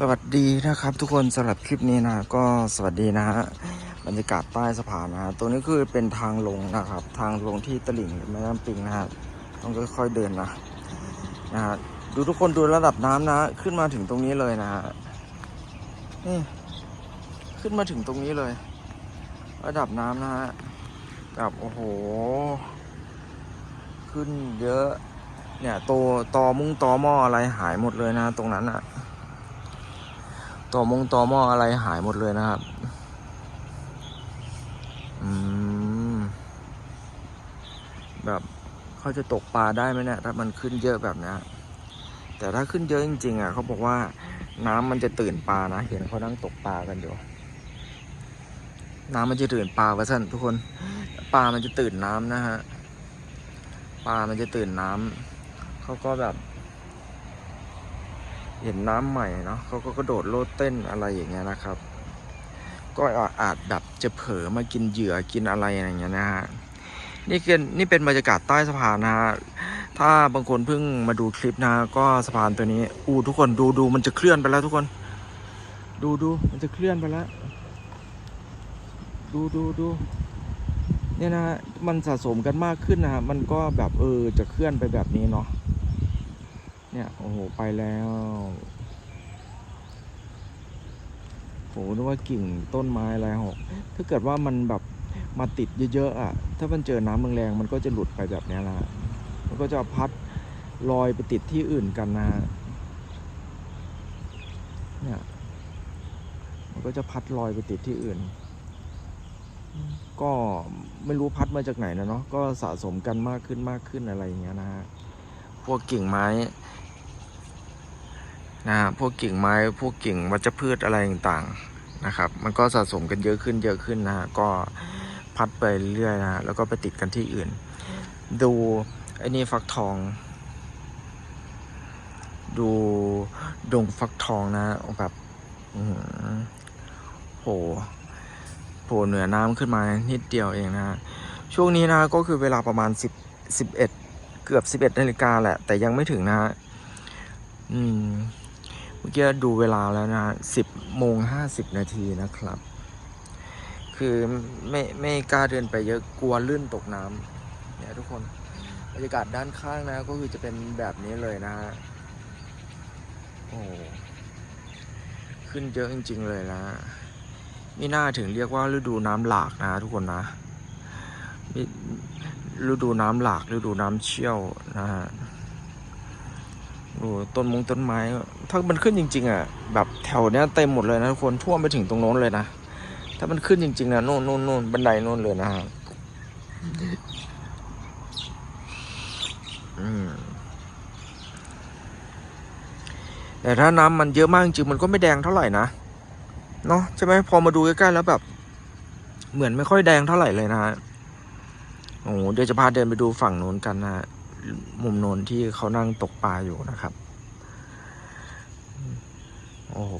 สวัสดีนะครับทุกคนสำหรับคลิปนี้นะก็สวัสดีนะฮะบรรยากาศใต้สะพานนะฮะตัวนี้คือเป็นทางลงนะครับ ทางลงที่ตลิ่งแม่น้ำปิงนะฮะต้องค่อยๆเดินนะนะฮะดูทุกคนดูระดับน้ำนะ ขึ้นมาถึงตรงนี้เลยนะฮะนี่ขึ้นมาถึงตรงนี้เลย ระดับน้ำนะฮะแบบโอ้โห ขึ้นเยอะ เนี่ยโตตอมุ้งตอหม้ออะไรหายหมดเลยนะ ตรงนั้นอะ ตอมงตอหม้ออะไรหายหมดเลยนะครับ อืม แบบเขาจะตกปลาได้ไหมเนี่ยถ้ามันขึ้นเยอะแบบนี้แต่ถ้าขึ้นเยอะจริงๆอะเขาบอกว่าน้ำมันจะตื่นปลานะ เห็นเขานั่งตกปลากันอยู่ น้ำมันจะตื่นปลาวะท่านทุกคน ปลามันจะตื่นน้ำนะฮะ ปลามันจะตื่นน้ำเขาก็แบบ เห็นน้ำใหม่เนาะเขาก็กระโดดโลดเต้นอะไรอย่างเงี้ยนะครับ ก็อาจแบบจะเผลอมากินเหยื่อกินอะไรอย่างเงี้ยนะฮะนี่คือนี่เป็นบรรยากาศใต้สะพานนะฮะถ้าบางคนเพิ่งมาดูคลิปนะก็สะพานตัวนี้ อู้ทุกคนดูดูมันจะเคลื่อนไปแล้วทุกคน ดูดูมันจะเคลื่อนไปแล้ว ดูดูดูเนี่ยนะฮะมันสะสมกันมากขึ้นนะฮะมันก็แบบเออจะเคลื่อนไปแบบนี้เนาะ เนี่ยโอ้โหไปแล้วโหนึกว่ากิ่งต้นไม้อะไรหกถ้าเกิดว่ามันแบบมาติดเยอะๆอะ ถ้ามันเจอน้ำแรงๆมันก็จะหลุดไปแบบนี้ยนะมันก็จะพัดลอยไปติดที่อื่นกันนะเนี่ยมันก็จะพัดลอยไปติดที่อื่น ก็ไม่รู้พัดมาจากไหนนะเนาะก็สะสมกันมากขึ้นมากขึ้นอะไรอย่างเงี้ยนะฮะพวกกิ่งไม้ นะฮะพวกกิ่งไม้พวกกิ่งวัชพืชอะไรต่างๆนะครับ มันก็สะสมกันเยอะขึ้นเยอะขึ้นนะฮะก็พัดไปเรื่อยนะแล้วก็ไปติดกันที่อื่น ดูไอ้นี่ฟักทอง ดูดงฟักทองนะแบบอื้อหือโหโผล่เหนือน้ำขึ้นมานิดเดียวเองนะช่วงนี้นะก็คือเวลาประมาณสิบสิบเอ็ดเกือบสิบเอ็ดนาฬิกาแหละ แต่ยังไม่ถึงนะฮะอืม มื่อกี้ดูเวลาแล้วนะสิบโมงห้าสิบนาทีนะครับ คือไม่ไม่กล้าเดินไปเยอะกลัวลื่นตกน้ำเนี่ยทุกคนบรรยากาศด้านข้างนะ ก็คือจะเป็นแบบนี้เลยนะฮะโอ้ขึ้นเยอะจริง ๆ เลยนะนี่น่าถึงเรียกว่าฤดูน้ำหลากนะทุกคนนะฤดูน้ำหลากฤดูน้ำเชี่ยวนะฮะ โอ้ต้นมงต้นไม้ ถ้ามันขึ้นจริง ๆ อะ แบบแถวเนี้ยเต็มหมดเลยนะทุกคนท่วมไปถึงตรงโน้นเลยนะ ถ้ามันขึ้นจริง ๆ นะโน่นโน่นโน่นบันไดโน่นเลยนะฮะแต่ถ้าน้ำมันเยอะมากจริงมันก็ไม่แดงเท่าไหร่นะเนาะใช่ไหมพอมาดูใกล้ๆแล้วแบบ เหมือนไม่ค่อยแดงเท่าไหร่เลยนะฮะโอ้โหเดี๋ยวจะพาเดินไปดูฝั่งโน้นกันนะฮะ มุมโนนที่เขานั่งตกปลาอยู่นะครับ โอ้โห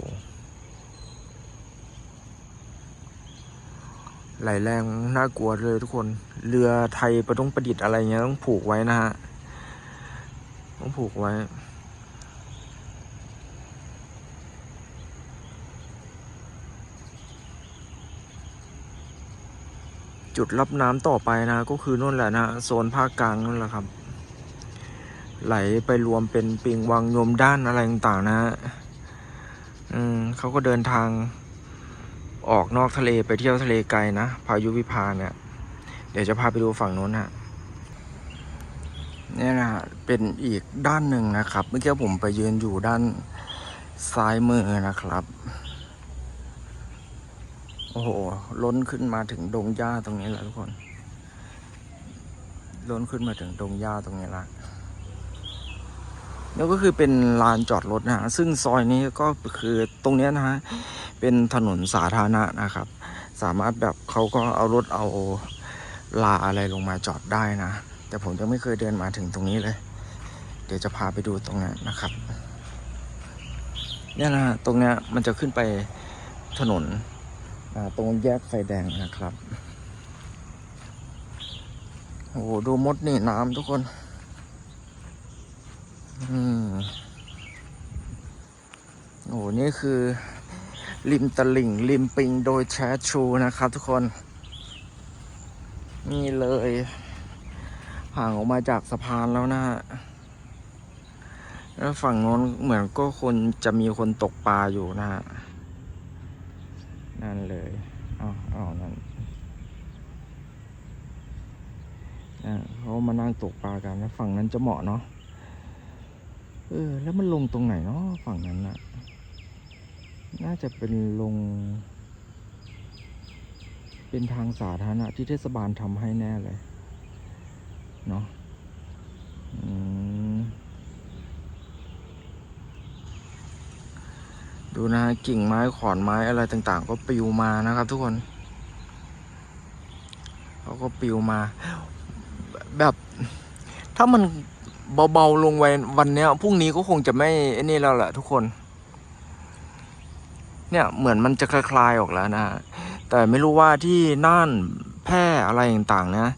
ไหลแรงน่ากลัวเลยทุกคน เรือไทยประต้องประดิษฐ์อะไรเงี้ยต้องผูกไว้นะฮะ ต้องผูกไว้ จุดรับน้ำต่อไปนะ ก็คือนู่นแหละนะโซนภาคกลางนั่นแหละครับ ไหลไปรวมเป็นปิงวังยมด้านอะไรต่างๆนะฮะอืมเขาก็เดินทางออกนอกทะเลไปเที่ยวทะเลไกลนะ พายุวิภาเนี่ย เดี๋ยวจะพาไปดูฝั่งโน้นฮะเนี่ยนะฮะเป็นอีกด้านหนึ่งนะครับ เมื่อกี้ผมไปยืนอยู่ด้านซ้ายมือนะครับ โอ้โห ล้นขึ้นมาถึงดงหญ้าตรงนี้แล้วทุกคน ล้นขึ้นมาถึงดงหญ้าตรงนี้ละ แล้วก็คือเป็นลานจอดรถนะฮะซึ่งซอยนี้ก็คือตรงเนี้ยนะฮะเป็นถนนสาธารณะนะครับ สามารถแบบเขาก็เอารถเอาลาอะไรลงมาจอดได้นะ แต่ผมยังไม่เคยเดินมาถึงตรงนี้เลย เดี๋ยวจะพาไปดูตรงนั้นนะครับ เนี่ยนะฮะตรงเนี้ยมันจะขึ้นไปถนนตรงแยกไฟแดงนะครับ โอ้โหดูมดนี่น้ำทุกคน อืมโอ้โหนี่คือ ริมตลิ่ง ริมปิงโดยแชชูนะครับทุกคน นี่เลย ห่างออกมาจากสะพานแล้วนะฮะแล้วฝั่งโน้นเหมือนก็คนจะมีคนตกปลาอยู่นะฮะ นั่นเลยอ้าวอ้าวนั่นอ่าเขามานั่งตกปลากันแล้วฝั่งนั้นจะเหมาะเนาะ เออ แล้วมันลงตรงไหนเนาะฝั่งนั้นน่ะน่าจะเป็นลง เป็นทางสาธารณะที่เทศบาลทำให้แน่เลย เนาะดูนะฮะกิ่งไม้ขอนไม้อะไรต่าง ๆ ก็ปลิวมานะครับทุกคนเขาก็ปลิวมา แบบถ้ามัน เบาๆลงไว้วันนี้พรุ่งนี้ก็คงจะไม่ไอ้นี่แล้วแหละทุกคน เนี่ยเหมือนมันจะคลายๆออกแล้วนะฮะแต่ไม่รู้ว่าที่น่านแพร่อะไรต่างๆนะ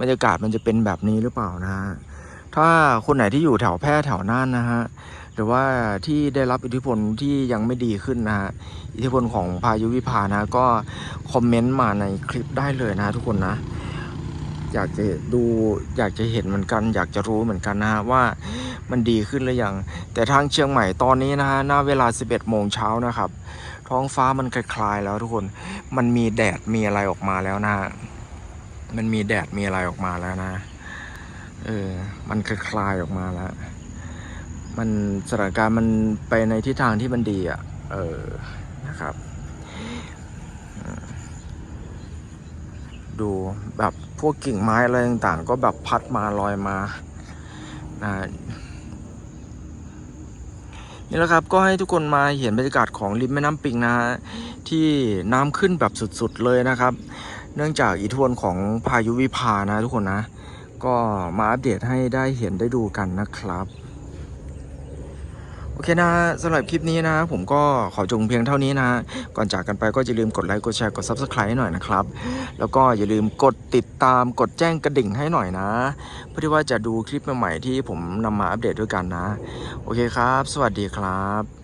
บรรยากาศมันจะเป็นแบบนี้หรือเปล่านะฮะถ้าคนไหนที่อยู่แถวแพร่แถวน่านนะฮะหรือว่าที่ได้รับอิทธิพลที่ยังไม่ดีขึ้นนะฮะอิทธิพลของพายุวิภานะ ก็คอมเมนต์มาในคลิปได้เลยนะทุกคนนะ อยากจะดูอยากจะเห็นเหมือนกัน อยากจะรู้เหมือนกันนะฮะว่ามันดีขึ้นหรือยัง แต่ทางเชียงใหม่ตอนนี้นะฮะหน้าเวลา 11 โมงเช้านะครับ ท้องฟ้ามันคลายๆแล้วทุกคนมันมีแดดมีอะไรออกมาแล้วนะฮะมันมีแดดมีอะไรออกมาแล้วนะเออมันคลายออกมาแล้ว มันสถานการณ์มันไปในทิศทางที่มันดีอะเออนะครับอืม ดูแบบพวกกิ่งไม้อะไรต่างๆ ก็แบบพัดมาลอยมานะนี่แหละครับก็ให้ทุกคนมาเห็นบรรยากาศของริมแม่น้ำปิงนะฮะที่น้ำขึ้นแบบสุดๆเลยนะครับ เนื่องจากอิทธิพลของพายุวิภานะทุกคนนะ ก็มาอัปเดตให้ได้เห็นได้ดูกันนะครับ เคนะสำหรับคลิปนี้นะ ผมก็ขอจงเพียงเท่านี้นะ ก่อนจากกันไปก็อย่าลืมกดไลค์กดแชร์กด Subscribe ให้หน่อยนะครับ แล้วก็อย่าลืมกดติดตามกดแจ้งกระดิ่งให้หน่อยนะ เพื่อที่ว่าจะดูคลิปใหม่ๆที่ผมนำมาอัปเดตด้วยกันนะ โอเคครับ สวัสดีครับ